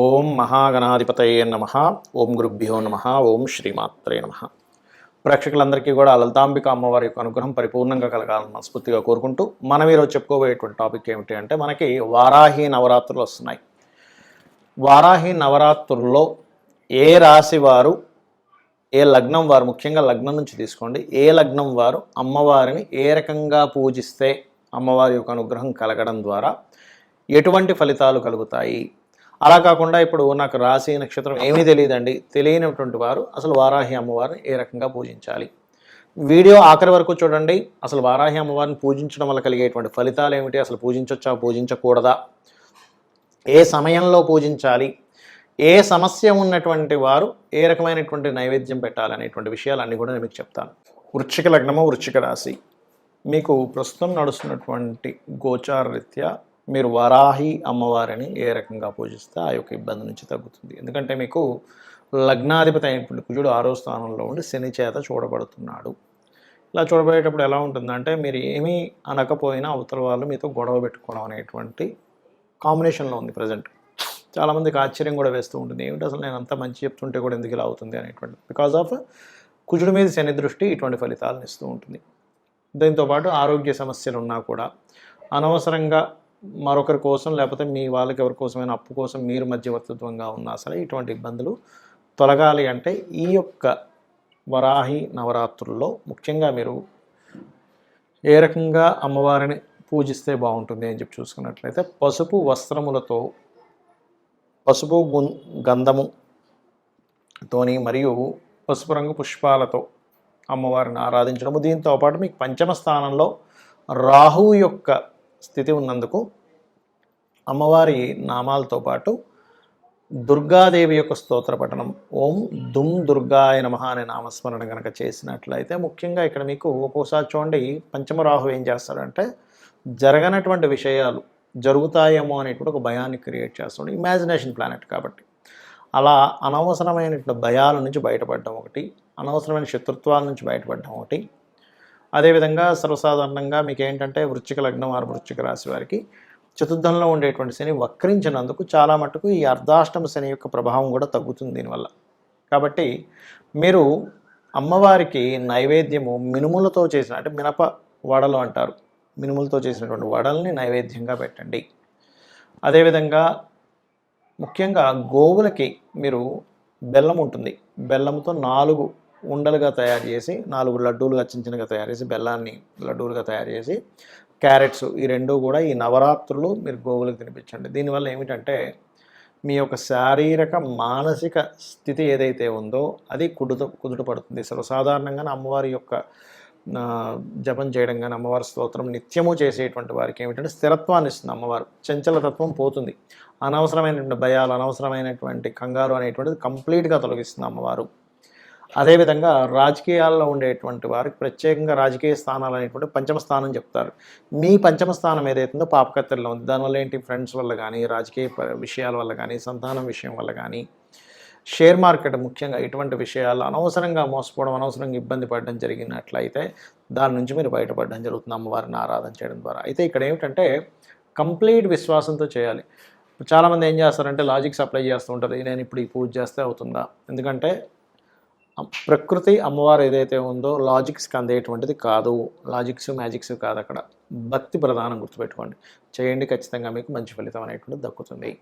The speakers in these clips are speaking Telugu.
ఓం మహాగణాధిపతయే నమ. ఓం గురుభ్యో నమ. ఓం శ్రీమాత్రే నమ. ప్రేక్షకులందరికీ కూడా లలితాంబిక అమ్మవారి యొక్క అనుగ్రహం పరిపూర్ణంగా కలగాలని మనస్ఫూర్తిగా కోరుకుంటూ మనం ఈరోజు చెప్పుకోబోయేటువంటి టాపిక్ ఏమిటి అంటే మనకి వారాహి నవరాత్రులు వస్తున్నాయి. వారాహి నవరాత్రుల్లో ఏ రాశి వారు ఏ లగ్నం వారు ముఖ్యంగా లగ్నం నుంచి తీసుకోండి ఏ లగ్నం వారు అమ్మవారిని ఏ రకంగా పూజిస్తే అమ్మవారి యొక్క అనుగ్రహం కలగడం ద్వారా ఎటువంటి ఫలితాలు కలుగుతాయి? అలా కాకుండా ఇప్పుడు నాకు రాశి నక్షత్రం ఏమీ తెలియదండి. తెలియనటువంటి వారు అసలు వారాహి అమ్మవారిని ఏ రకంగా పూజించాలి? వీడియో ఆఖరి వరకు చూడండి. అసలు వారాహి అమ్మవారిని పూజించడం వల్ల కలిగేటువంటి ఫలితాలు ఏమిటి? అసలు పూజించవచ్చా పూజించకూడదా? ఏ సమయంలో పూజించాలి? ఏ సమస్య ఉన్నటువంటి వారు ఏ రకమైనటువంటి నైవేద్యం పెట్టాలనేటువంటి విషయాలన్నీ కూడా నేను మీకు చెప్తాను. వృశ్చిక లగ్నము వృశ్చిక రాశి. మీకు ప్రస్తుతం నడుస్తున్నటువంటి గోచార రీత్యా మీరు వరాహి అమ్మవారిని ఏ రకంగా పూజిస్తే ఆ యొక్క ఇబ్బంది నుంచి తగ్గుతుంది. ఎందుకంటే మీకు లగ్నాధిపతి అయినటువంటి కుజుడు ఆరో స్థానంలో ఉండి శని చేత చూడబడుతున్నాడు. ఇలా చూడబడేటప్పుడు ఎలా ఉంటుందంటే మీరు ఏమీ అనకపోయినా అవతల వాళ్ళు మీతో గొడవ పెట్టుకోవడం అనేటువంటి కాంబినేషన్లో ఉంది ప్రజెంట్. చాలామందికి ఆశ్చర్యం కూడా వేస్తూ ఉంటుంది. ఏమిటి అసలు నేను అంత మంచి చెప్తుంటే కూడా ఎందుకు ఇలా అవుతుంది అనేటువంటి. బికాజ్ ఆఫ్ కుజుడి మీద శని దృష్టి ఇటువంటి ఫలితాలను ఇస్తూ ఉంటుంది. దీంతోపాటు ఆరోగ్య సమస్యలు ఉన్నా కూడా అనవసరంగా మరొకరి కోసం లేకపోతే మీ వాళ్ళకి ఎవరి కోసమైనా అప్పు కోసం మీరు మధ్యవర్తిత్వంగా ఉన్నా సరే ఇటువంటి ఇబ్బందులు తొలగాలి అంటే ఈ యొక్క వరాహి నవరాత్రుల్లో ముఖ్యంగా మీరు ఏ రకంగా అమ్మవారిని పూజిస్తే బాగుంటుంది అని చెప్పి చూసుకున్నట్లయితే పసుపు వస్త్రములతో పసుపు గు గంధము తోని మరియు పసుపు రంగు పుష్పాలతో అమ్మవారిని ఆరాధించడము. దీంతో పాటు మీకు పంచమ స్థానంలో రాహువు యొక్క స్థితి ఉన్నందుకు అమ్మవారి నామాలతో పాటు దుర్గాదేవి యొక్క స్తోత్ర పఠనం ఓం దుమ్ దుర్గాయ నమ అనే నామస్మరణ కనుక చేసినట్లయితే ముఖ్యంగా ఇక్కడ మీకు ఒక్కోసారి చూడండి పంచమరాహు ఏం చేస్తాడంటే జరగనటువంటి విషయాలు జరుగుతాయేమో అనేటువంటి ఒక భయాన్ని క్రియేట్ చేస్తాడు. ఇమాజినేషన్ ప్లానెట్ కాబట్టి అలా అనవసరమైనటువంటి భయాల నుంచి బయటపడడం ఒకటి అనవసరమైన శత్రుత్వాల నుంచి బయటపడడం ఒకటి అదేవిధంగా సర్వసాధారణంగా మీకు ఏంటంటే వృశ్చిక లగ్నం వారు వృశ్చిక రాశి వారికి చతుర్థంలో ఉండేటువంటి శని వక్రించినందుకు చాలా మటుకు ఈ అర్ధాష్టమ శని యొక్క ప్రభావం కూడా తగ్గుతుంది దీనివల్ల. కాబట్టి మీరు అమ్మవారికి నైవేద్యము మినుములతో చేసిన అంటే మినప వడలు అంటారు మినుములతో చేసినటువంటి వడల్ని నైవేద్యంగా పెట్టండి. అదేవిధంగా ముఖ్యంగా గోవులకి మీరు బెల్లం ఉంటుంది. బెల్లంతో నాలుగు ఉండలుగా తయారు చేసి నాలుగు లడ్డూలుగా చిన్న చిన్నగా తయారు చేసి బెల్లాన్ని లడ్డూలుగా తయారు చేసి క్యారెట్స్ ఈ రెండు కూడా ఈ నవరాత్రులు మీరు గోవులకు తినిపించండి. దీనివల్ల ఏమిటంటే మీ యొక్క శారీరక మానసిక స్థితి ఏదైతే ఉందో అది కుదుట కుదుట పడుతుంది. సర్వసాధారణంగా అమ్మవారి యొక్క జపం చేయడం కానీ అమ్మవారి స్తోత్రం నిత్యము చేసేటువంటి వారికి ఏమిటంటే స్థిరత్వాన్ని ఇస్తుంది అమ్మవారు. చంచలతత్వం పోతుంది. అనవసరమైనటువంటి భయాలు అనవసరమైనటువంటి కంగారు అనేటువంటిది కంప్లీట్గా తొలగిస్తుంది అమ్మవారు. అదేవిధంగా రాజకీయాల్లో ఉండేటువంటి వారికి ప్రత్యేకంగా రాజకీయ స్థానాలు అనేటువంటి పంచమ స్థానం చెప్తారు. మీ పంచమ స్థానం ఏదైతుందో పాపకత్తెల్లో ఉంది. దానివల్ల ఏంటి? ఫ్రెండ్స్ వల్ల కానీ రాజకీయ ప- విషయాల వల్ల కానీ సంతానం విషయం వల్ల కానీ షేర్ మార్కెట్ ముఖ్యంగా ఇటువంటి విషయాలు అనవసరంగా మోసపోవడం అనవసరంగా ఇబ్బంది పడడం జరిగినట్లయితే దాని నుంచి మీరు బయటపడడం జరుగుతుంది. అమ్మవారిని ఆరాధన చేయడం ద్వారా. అయితే ఇక్కడ ఏమిటంటే కంప్లీట్ విశ్వాసంతో చేయాలి. చాలామంది ఏం చేస్తారంటే లాజిక్స్ అప్లై చేస్తూ ఉంటారు. నేను ఇప్పుడు ఈ పూజ చేస్తే అవుతుందా? ఎందుకంటే ప్రకృతి అమ్మవారు ఏదైతే ఉందో లాజిక్స్కి అందేటువంటిది కాదు. లాజిక్స్ మ్యాజిక్స్ కాదు అక్కడ. భక్తి ప్రధానం గుర్తుపెట్టుకోండి. చేయండి ఖచ్చితంగా మీకు మంచి ఫలితం అనేటువంటిది దక్కుతుంది.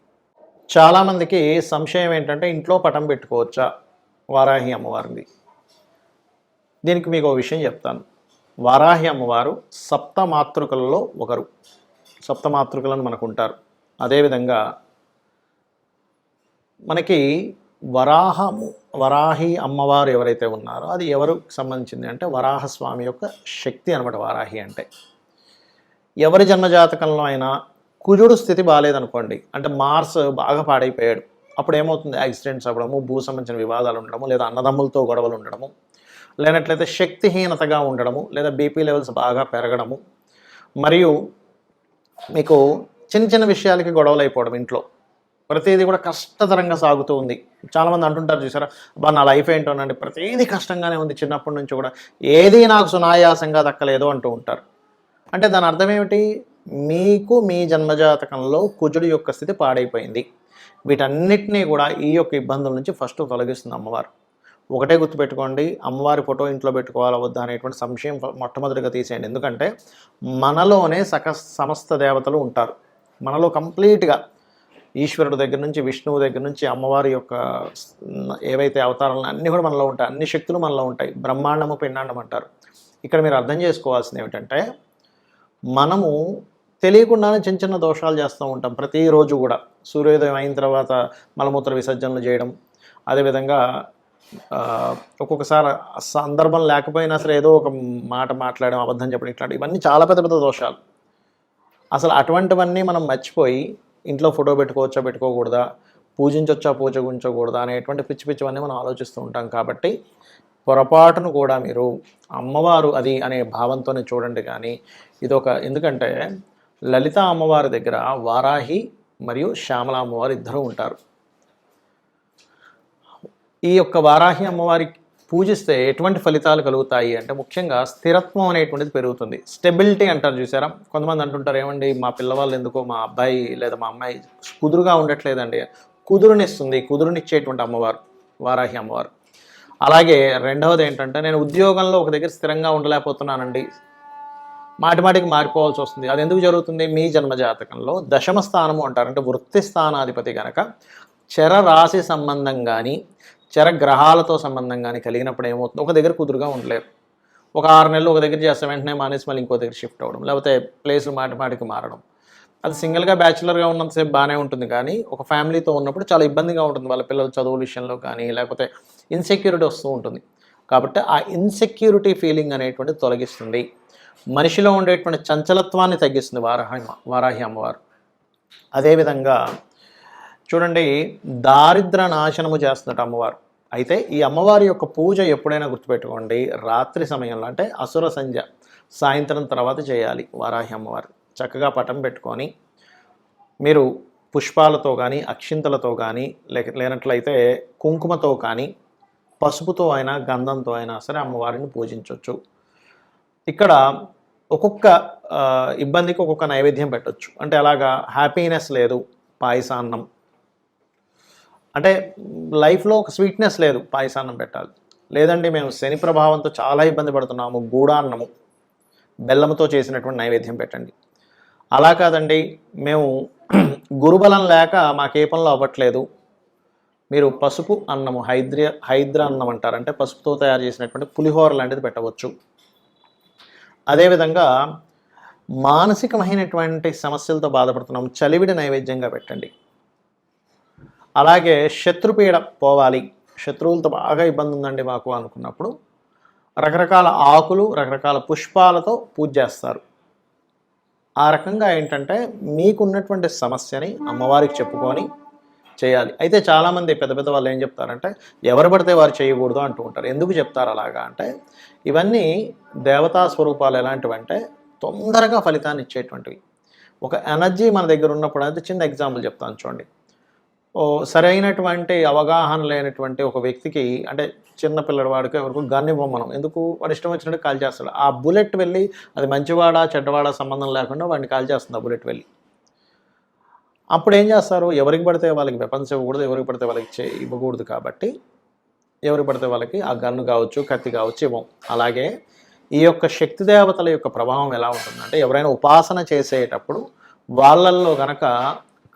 చాలామందికి సంశయం ఏంటంటే ఇంట్లో పటం పెట్టుకోవచ్చా? వారాహి అమ్మవారిది. దీనికి మీకు ఒక విషయం చెప్తాను. వారాహి అమ్మవారు సప్త మాతృకలలో ఒకరు. సప్త మాతృకలను మనకు ఉంటారు అదేవిధంగా మనకి వరాహము వరాహి అమ్మవారు ఎవరైతే ఉన్నారో అది ఎవరికి సంబంధించింది అంటే వరాహస్వామి యొక్క శక్తి అనమాట వరాహి అంటే. ఎవరి జన్మజాతకంలో అయినా కుజుడు స్థితి బాగాలేదనుకోండి అంటే మార్స్ బాగా పాడైపోయాడు అప్పుడు ఏమవుతుంది? యాక్సిడెంట్స్ అవ్వడము భూ సంబంధించిన వివాదాలు ఉండడము లేదా అన్నదమ్ములతో గొడవలు ఉండడము లేనట్లయితే శక్తిహీనతగా ఉండడము లేదా బీపీ లెవెల్స్ బాగా పెరగడము మరియు మీకు చిన్న చిన్న విషయాలకి గొడవలు అయిపోవడం ఇంట్లో. ప్రతిదీ కూడా కష్టతరంగా సాగుతూ ఉంది. చాలామంది అంటుంటారు చూసారా బా నా లైఫ్ ఏంటోనండి? ప్రతిదీ కష్టంగానే ఉంది చిన్నప్పటి నుంచి కూడా. ఏది నాకు సునాయాసంగా దక్కలేదు అంటూ ఉంటారు. అంటే దాని అర్థం ఏమిటి? మీకు మీ జన్మజాతకంలో కుజుడు యొక్క స్థితి పాడైపోయింది. వీటన్నిటినీ కూడా ఈ యొక్క ఇబ్బందుల నుంచి ఫస్ట్ తొలగిస్తుంది అమ్మవారు. ఒకటే గుర్తుపెట్టుకోండి అమ్మవారి ఫోటో ఇంట్లో పెట్టుకోవాలా వద్దా అనేటువంటి సంశయం మొట్టమొదటిగా తీసేయండి. ఎందుకంటే మనలోనే సక సమస్త దేవతలు ఉంటారు. మనలో కంప్లీట్గా ఈశ్వరుడు దగ్గర నుంచి విష్ణువు దగ్గర నుంచి అమ్మవారి యొక్క ఏవైతే అవతారాలు అన్నీ కూడా మనలో ఉంటాయి. అన్ని శక్తులు మనలో ఉంటాయి. బ్రహ్మాండము పిండాండం అంటారు. ఇక్కడ మీరు అర్థం చేసుకోవాల్సింది ఏమిటంటే మనము తెలియకుండానే చిన్న చిన్న దోషాలు చేస్తూ ఉంటాం. ప్రతిరోజు కూడా. సూర్యోదయం అయిన తర్వాత మలమూత్ర విసర్జనలు చేయడం. అదేవిధంగా ఒక్కొక్కసారి సందర్భం లేకపోయినా సరే ఏదో ఒక మాట మాట్లాడడం అబద్ధం చెప్పడం ఇట్లాంటి ఇవన్నీ చాలా పెద్ద పెద్ద దోషాలు. అసలు అటువంటివన్నీ మనం మర్చిపోయి ఇంట్లో ఫోటో పెట్టుకోవచ్చా పెట్టుకోకూడదా పూజించవచ్చా పూజగుంచకూడదా అనేటువంటి పిచ్చి పిచ్చివన్నీ మనం ఆలోచిస్తూ ఉంటాం కాబట్టి పొరపాటును కూడా మీరు అమ్మవారు అది అనే భావంతోనే చూడండి కానీ ఇదొక ఎందుకంటే లలిత అమ్మవారి దగ్గర వారాహి మరియు శ్యామల అమ్మవారు ఇద్దరు ఉంటారు. ఈ యొక్క వారాహి అమ్మవారి పూజిస్తే ఎటువంటి ఫలితాలు కలుగుతాయి? అంటే ముఖ్యంగా స్థిరత్వం అనేటువంటిది పెరుగుతుంది. స్టెబిలిటీ అంటారు చూసారా? కొంతమంది అంటుంటారు ఏమండి మా పిల్లవాళ్ళు ఎందుకో మా అబ్బాయి లేదా మా అమ్మాయి కుదురుగా ఉండట్లేదండి. కుదురునిస్తుంది కుదురునిచ్చేటువంటి అమ్మవారు వారాహి అమ్మవారు. అలాగే రెండవది ఏంటంటే నేను ఉద్యోగంలో ఒక దగ్గర స్థిరంగా ఉండలేకపోతున్నానండి. మాటిమాటికి మారిపోవాల్సి వస్తుంది. అది ఎందుకు జరుగుతుంది? మీ జన్మజాతకంలో దశమ స్థానము అంటారు. అంటే వృత్తి స్థానాధిపతి కనుక చర రాశి సంబంధం కానీ చరగ్రహాలతో సంబంధం కానీ కలిగినప్పుడు ఏమవుతుంది? ఒక దగ్గర కుదురుగా ఉండలేరు. ఒక ఆరు నెలలు ఒక దగ్గర చేస్తే వెంటనే మానేసి మళ్ళీ ఇంకో దగ్గర షిఫ్ట్ అవ్వడం లేకపోతే ప్లేసులు మాటి మాటికి మారడం. అది సింగిల్గా బ్యాచులర్గా ఉన్నంతసేపు బాగానే ఉంటుంది కానీ ఒక ఫ్యామిలీతో ఉన్నప్పుడు చాలా ఇబ్బందిగా ఉంటుంది. వాళ్ళ పిల్లల చదువు విషయంలో కానీ లేకపోతే ఇన్సెక్యూరిటీ వస్తూ ఉంటుంది. కాబట్టి ఆ ఇన్సెక్యూరిటీ ఫీలింగ్ అనేటువంటిది తొలగిస్తుంది. మనిషిలో ఉండేటువంటి చంచలత్వాన్ని తగ్గిస్తుంది వారాహి వారాహి అమ్మవారు. అదేవిధంగా చూడండి దారిద్ర నాశనము చేస్తున్నట్టు అమ్మవారు. అయితే ఈ అమ్మవారి యొక్క పూజ ఎప్పుడైనా గుర్తుపెట్టుకోండి రాత్రి సమయంలో అంటే అసుర సంధ్య సాయంత్రం తర్వాత చేయాలి వారాహి అమ్మవారు. చక్కగా పటం పెట్టుకొని మీరు పుష్పాలతో కానీ అక్షింతలతో కానీ లేక లేనట్లయితే కుంకుమతో కానీ పసుపుతో అయినా గంధంతో అయినా సరే అమ్మవారిని పూజించవచ్చు ఇక్కడ ఒక్కొక్క ఇబ్బందికి ఒక్కొక్క నైవేద్యం పెట్టొచ్చు. అంటే అలాగా హ్యాపీనెస్ లేదు పాయసాన్నం అంటే లైఫ్లో ఒక స్వీట్నెస్ లేదు పాయసాన్నం పెట్టాలి. లేదండి మేము శని ప్రభావంతో చాలా ఇబ్బంది పడుతున్నాము గూడాన్నము బెల్లంతో చేసినటువంటి నైవేద్యం పెట్టండి. అలా కాదండి మేము గురుబలం లేక మాకే పనులు అవ్వట్లేదు. మీరు పసుపు అన్నము హైద్ర హైద్ర అన్నం అంటారు. అంటే పసుపుతో తయారు చేసినటువంటి పులిహోర లాంటిది పెట్టవచ్చు. అదేవిధంగా మానసికమైనటువంటి సమస్యలతో బాధపడుతున్నాం చలివిడి నైవేద్యంగా పెట్టండి. అలాగే శత్రుపీడ పోవాలి. శత్రువులతో బాగా ఇబ్బంది ఉందండి మాకు అనుకున్నప్పుడు. రకరకాల ఆకులు రకరకాల పుష్పాలతో పూజ చేస్తారు. ఆ రకంగా ఏంటంటే మీకున్నటువంటి సమస్యని అమ్మవారికి చెప్పుకొని చేయాలి. అయితే చాలామంది పెద్ద పెద్ద వాళ్ళు ఏం చెప్తారంటే ఎవరు పడితే వారు చేయకూడదు అంటూ ఉంటారు. ఎందుకు చెప్తారు అలాగా అంటే ఇవన్నీ దేవతా స్వరూపాలు ఎలాంటివంటే తొందరగా ఫలితాన్ని ఇచ్చేటువంటివి. ఒక ఎనర్జీ మన దగ్గర ఉన్నప్పుడు అయితే చిన్న ఎగ్జాంపుల్ చెప్తాను చూడండి. సరైనటువంటి అవగాహన లేనటువంటి ఒక వ్యక్తికి అంటే చిన్న పిల్లవాడికి ఎవరికి గన్ ఇవ్వం మనం ఎందుకు? వాడు ఇష్టం వచ్చినట్టు కాల్ చేస్తాడు. ఆ బుల్లెట్ వెళ్ళి అది మంచివాడా చెడ్డవాడా సంబంధం లేకుండా వాడిని కాల్ చేస్తుంది ఆ బుల్లెట్ వెళ్ళి. అప్పుడు ఏం చేస్తారు? ఎవరికి పడితే వాళ్ళకి వెపన్స్ ఇవ్వకూడదు ఎవరికి పడితే వాళ్ళకి చే ఇవ్వకూడదు కాబట్టి ఎవరికి పడితే వాళ్ళకి ఆ గన్ను కావచ్చు కత్తి కావచ్చు ఇవ్వం. అలాగే ఈ యొక్క శక్తి దేవతల యొక్క ప్రభావం ఎలా ఉంటుందంటే ఎవరైనా ఉపాసన చేసేటప్పుడు వాళ్ళల్లో గనక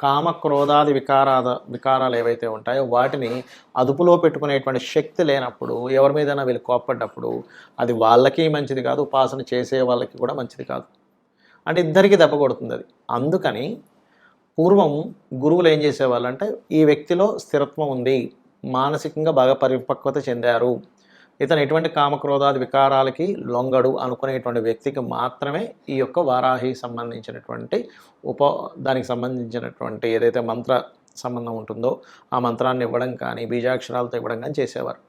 కామ క్రోధాది వికారాద వికారాలు ఏవైతే ఉంటాయో వాటిని అదుపులో పెట్టుకునేటువంటి శక్తి లేనప్పుడు ఎవరి మీదైనా వీళ్ళు కోప్పడ్డప్పుడు అది వాళ్ళకి మంచిది కాదు ఉపాసన చేసే వాళ్ళకి కూడా మంచిది కాదు. అంటే ఇద్దరికి దెబ్బ కొడుతుంది అది. అందుకని పూర్వం గురువులు ఏం చేసేవాళ్ళు అంటే ఈ వ్యక్తిలో స్థిరత్వం ఉంది మానసికంగా బాగా పరిపక్వత చెందారు ఇతను ఎటువంటి కామక్రోధాది వికారాలకి లొంగడు అనుకునేటువంటి వ్యక్తికి మాత్రమే ఈ యొక్క వారాహి సంబంధించినటువంటి ఉప దానికి సంబంధించినటువంటి ఏదైతే మంత్ర సంబంధం ఉంటుందో ఆ మంత్రాన్ని ఇవ్వడం కానీ బీజాక్షరాలతో ఇవ్వడం కానీ చేసేవారు.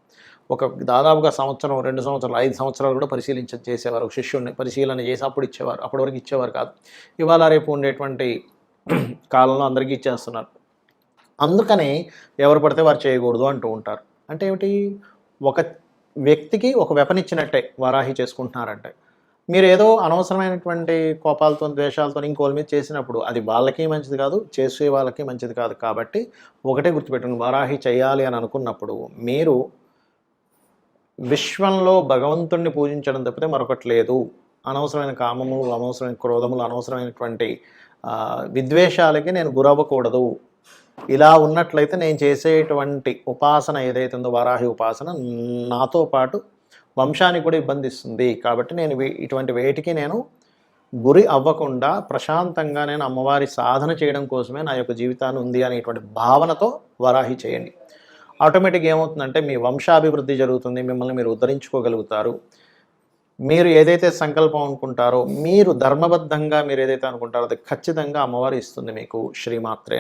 ఒక దాదాపుగా సంవత్సరం రెండు సంవత్సరాలు ఐదు సంవత్సరాలు కూడా పరిశీలించ చేసేవారు. ఒక శిష్యుడిని పరిశీలన చేసి అప్పుడు ఇచ్చేవారు. అప్పటి వరకు ఇచ్చేవారు కాదు. ఇవాళ రేపు ఉండేటువంటి కాలంలో అందరికీ ఇచ్చేస్తున్నారు. అందుకని ఎవరు పడితే వారు చేయకూడదు అంటూ ఉంటారు. అంటే ఏమిటి? ఒక వ్యక్తికి ఒక వెపన్ ఇచ్చినట్టే వారాహి చేసుకుంటున్నారంటే. మీరు ఏదో అనవసరమైనటువంటి కోపాలతో ద్వేషాలతో ఇంకోళ్ళ మీద చేసినప్పుడు అది వాళ్ళకి మంచిది కాదు చేసే వాళ్ళకి మంచిది కాదు. కాబట్టి ఒకటే గుర్తుపెట్టుకుని వారాహి చేయాలి అని అనుకున్నప్పుడు మీరు విశ్వంలో భగవంతుణ్ణి పూజించడం తప్పితే మరొకటి లేదు. అనవసరమైన కామములు అనవసరమైన క్రోధములు అనవసరమైనటువంటి విద్వేషాలకి నేను గురవ్వకూడదు. ఇలా ఉన్నట్లయితే నేను చేసేటువంటి ఉపాసన ఏదైతే ఉందో వారాహి ఉపాసన నాతో పాటు వంశానికి కూడా ఇబ్బంది ఇస్తుంది కాబట్టి నేను ఇటువంటి వేటికి నేను గురి అవ్వకుండా ప్రశాంతంగా నేను అమ్మవారి సాధన చేయడం కోసమే నా యొక్క జీవితాన్ని ఉంది అనేటువంటి భావనతో వరాహి చేయండి. ఆటోమేటిక్గా ఏమవుతుందంటే మీ వంశాభివృద్ధి జరుగుతుంది మిమ్మల్ని మీరు ఉద్ధరించుకోగలుగుతారు. మీరు ఏదైతే సంకల్పం అనుకుంటారో మీరు ధర్మబద్ధంగా మీరు ఏదైతే అనుకుంటారో అది ఖచ్చితంగా అమ్మవారు ఇస్తుంది మీకు శ్రీమాత్రే